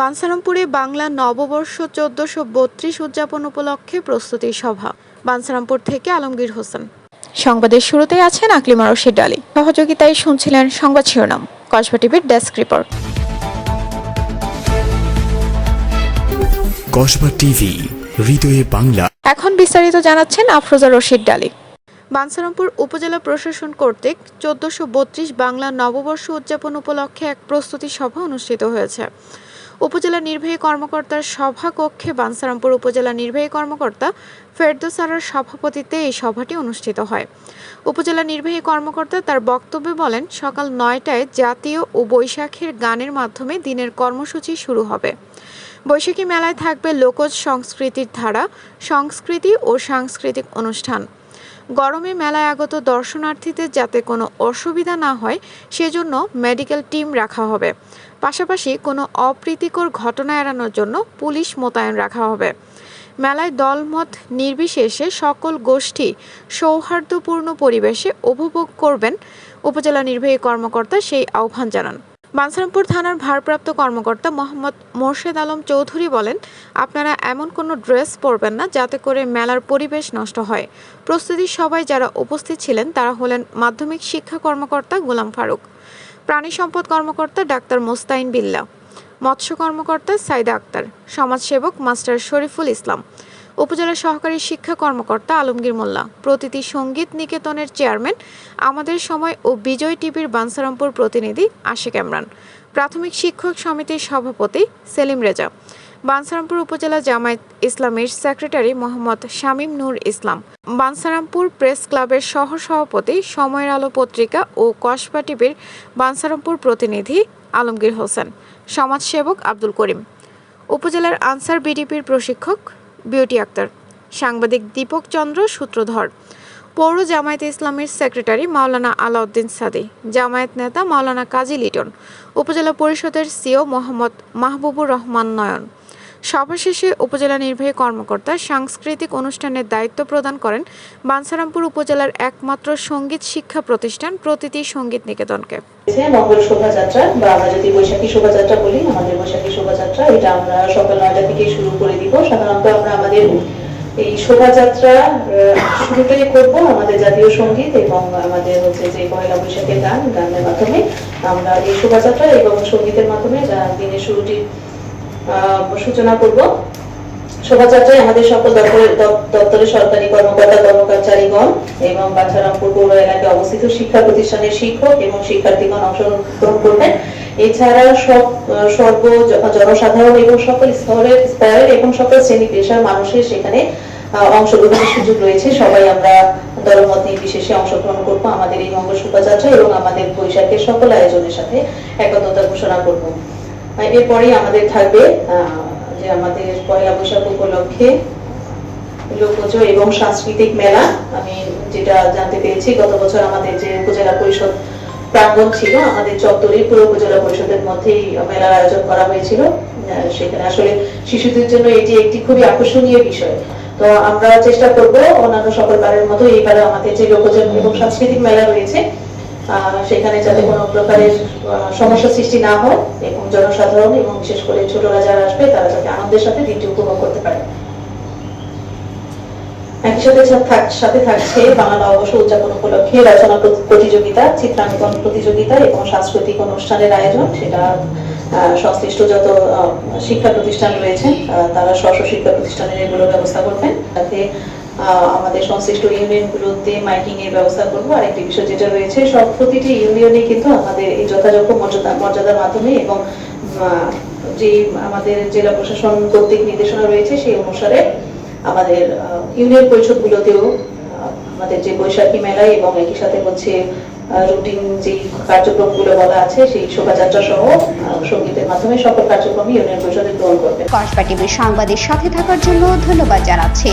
বানসারামপুরে বাংলা নববর্ষ চোদ্দশো বত্রিশ উদযাপন উপলক্ষে প্রস্তুতি সভা। বানসারামপুর থেকে আলমগীর হোসেন। সংবাদের শুরুতেই আছেন আকলিমা রশিদ আলী। সহযোগিতায় শুনছিলেন সংবাদ শিরোনাম কসবা টিভির ডেস্ক রিপোর্ট। কসবা টিভি হৃদয়ে বাংলা। এখন বিস্তারিত জানাচ্ছেন আফরোজা রশিদ ডালি। বানসারামপুর উপজেলা প্রশাসন কর্তৃক চোদ্দশো বত্রিশ বাংলা নববর্ষ উদযাপন উপলক্ষে এক প্রস্তুতি সভা অনুষ্ঠিত হয়েছে। উপজেলা নির্বাহী কর্মকর্তার সভাকক্ষে বানসারামপুর উপজেলা নির্বাহী কর্মকর্তা ফেরদৌস আরার সভাপতিত্বে এই সভাটি অনুষ্ঠিত হয়। উপজেলা নির্বাহী কর্মকর্তা তার বক্তব্যে বলেন, সকাল নয়টায় জাতীয় ও বৈশাখের গানের মাধ্যমে দিনের কর্মসূচি শুরু হবে। বৈশাখী মেলায় থাকবে লোকজ সংস্কৃতির ধারা, সংস্কৃতি ও সাংস্কৃতিক অনুষ্ঠান। গরমে মেলায় আগত দর্শনার্থীদের যাতে কোনো অসুবিধা না হয়, সেজন্য মেডিকেল টিম রাখা হবে। পাশাপাশি কোনো অপ্রীতিকর ঘটনা এড়ানোর জন্য পুলিশ মোতায়েন রাখা হবে। মেলায় দলমত নির্বিশেষে সকল গোষ্ঠী সৌহার্দ্যপূর্ণ পরিবেশে উপভোগ করবেন, উপজেলা নির্বাহী কর্মকর্তা সেই আহ্বান জানান। বানসারামপুর থানার ভারপ্রাপ্ত কর্মকর্তা মোহাম্মদ মোর্শেদ আলম চৌধুরী বলেন, আপনারা এমন কোনো ড্রেস পরবেন না যাতে করে মেলার পরিবেশ নষ্ট হয়। প্রস্তুতি সবাই যারা উপস্থিত ছিলেন তারা হলেন মাধ্যমিক শিক্ষা কর্মকর্তা গোলাম ফারুক, প্রাণী সম্পদ কর্মকর্তা ডাক্তার মোস্তাইন বিল্লা, মৎস্য কর্মকর্তা সাইদা আক্তার, সমাজসেবক মাস্টার শরীফুল ইসলাম উপজেলা সহকারী শিক্ষা কর্মকর্তা আলমগীর মোল্লা, প্রতিটি সংগীত নিকেতনের চেয়ারম্যান, আমাদের সময় ও বিজয় টিভির বানসারামপুর প্রতিনিধি আশিক ইমরান, প্রাথমিক শিক্ষক সমিতির সভাপতি সেলিম রেজা, বানসারামপুর উপজেলা জামায়াত ইসলামের সেক্রেটারি মোহাম্মদ শামীম নূর ইসলাম, বানসারামপুর প্রেস ক্লাবের সহ সভাপতি সময়ের আলো পত্রিকা ও কসবা টিভির বানসারামপুর প্রতিনিধি আলমগীর হোসেন, সমাজসেবক আব্দুল করিম, উপজেলার আনসার বিডিপির প্রশিক্ষক বিউটি আক্তার। সাংবাদিক দীপক চন্দ্র, সূত্রধর। পৌর জামায়াত ইসলামের সেক্রেটারি মাওলানা আলাউদ্দিন সাদি, জামায়াত নেতা মাওলানা কাজী লিটন, উপজেলা পরিষদের সিও মোহাম্মদ মাহবুবুর রহমান নয়ন। সভা শেষে উপজেলা নির্বাহী কর্মকর্তা সাংস্কৃতিক অনুষ্ঠানের দায়িত্ব প্রদান করেন বানসারামপুর উপজেলার একমাত্র সংগীত শিক্ষা প্রতিষ্ঠান প্রতিটি সংগীত নিকেতনকে। মঙ্গল শোভাযাত্রা বা আমরা যদি বৈশাখী শোভাযাত্রা বলি, আমাদের বৈশাখী শোভাযাত্রা, এটা আমরা সকাল নয়টা থেকে শুরু করে দিব। সাধারণত আমরা আমাদের এই শোভাযাত্রা শুরুটাই করব আমাদের জাতীয় সংগীত এবং আমাদের হচ্ছে যে পয়লা বৈশাখের গান, গানের মাধ্যমে। আমরা এই শোভাযাত্রা এবং সঙ্গীতের মাধ্যমে দিনের শুরুটি সূচনা করব। শোভাযাত্রায় আমাদের সকল দপ্তরের দপ্তরের সরকারি কর্মকর্তা কর্মচারীগণ এবং বাছারামপুর পৌর এলাকায় অবস্থিত শিক্ষা প্রতিষ্ঠানের শিক্ষক এবং শিক্ষার্থীগণ অংশগ্রহণ করবেন। এছাড়া সব, সর্ব জনসাধারণ এবং সকল স্তরের স্তরের এবং সকল শ্রেণি পেশার মানুষের সেখানে অংশগ্রহণের সুযোগ রয়েছে। সবাই আমরা দলমত নির্বিশেষে অংশগ্রহণ করব আমাদের এই মঙ্গল শোভাযাত্রা এবং আমাদের বৈশাখের সকল আয়োজনের সাথে একত্রতা ঘোষণা করব। এরপরেই আমাদের থাকবে যে আমাদের পয়লা বৈশাখ উপলক্ষে লোকজ এবং সাংস্কৃতিক মেলা। আমি যেটা জানতে পেরেছি, গত বছর আমাদের যে উপজেলা পরিষদ প্রাঙ্গণ ছিল, আমাদের চত্বরে পুরো উপজেলা পরিষদের মধ্যেই মেলার আয়োজন করা হয়েছিল। সেখানে আসলে শিশুদের জন্য এটি একটি খুবই আকর্ষণীয় বিষয়। তো আমরা চেষ্টা করব অন্যান্য সকল বারের মতো এইবারে আমাদের যে লোকজন এবং সাংস্কৃতিক মেলা রয়েছে সেখানে যাতে কোনো প্রকারের সমস্যা সৃষ্টি না হয় এবং জনসাধারণ এবং বিশেষ করে ছোটরা যারা আসবে তারা যাতে আনন্দের সাথে দিনটি উপভোগ করতে পারে। একই সাথে সাথে থাকছে বাংলা নববর্ষ উদযাপন উপলক্ষে রচনা প্রতিযোগিতা চিত্রাঙ্কন প্রতিযোগিতা এবং সাংস্কৃতিক অনুষ্ঠানের আয়োজন। সেটা সংশ্লিষ্ট যত শিক্ষা প্রতিষ্ঠান রয়েছে তারা স্ব শিক্ষা প্রতিষ্ঠানের এগুলো ব্যবস্থা করবেন। আহ, আমাদের সংশ্লিষ্ট ইউনিয়নগুলোতে মাইকিং এর ব্যবস্থা করব। আরেকটি বিষয় যেটা রয়েছে, সব প্রতিটি ইউনিয়নে কিন্তু আমাদের এই যথাযোগ্য মর্যাদা মর্যাদার মাধ্যমে এবং যে আমাদের জেলা প্রশাসন কর্তৃক নির্দেশনা রয়েছে, সেই অনুসারে আমাদের ইউনিয়ন পরিষদগুলোতেও আমাদের যে বৈশাখী মেলায় এবং একই সাথে হচ্ছে রুটিন যে কার্যক্রমগুলো বলা আছে, সেই শোভাযাত্রা সহ সঙ্গীতের মাধ্যমে সকল কার্যক্রমই ইউনিয়ন পরিষদে গ্রহণ করবে। কসবা টিভির সংবাদের সাথে থাকার জন্য ধন্যবাদ জানাচ্ছি।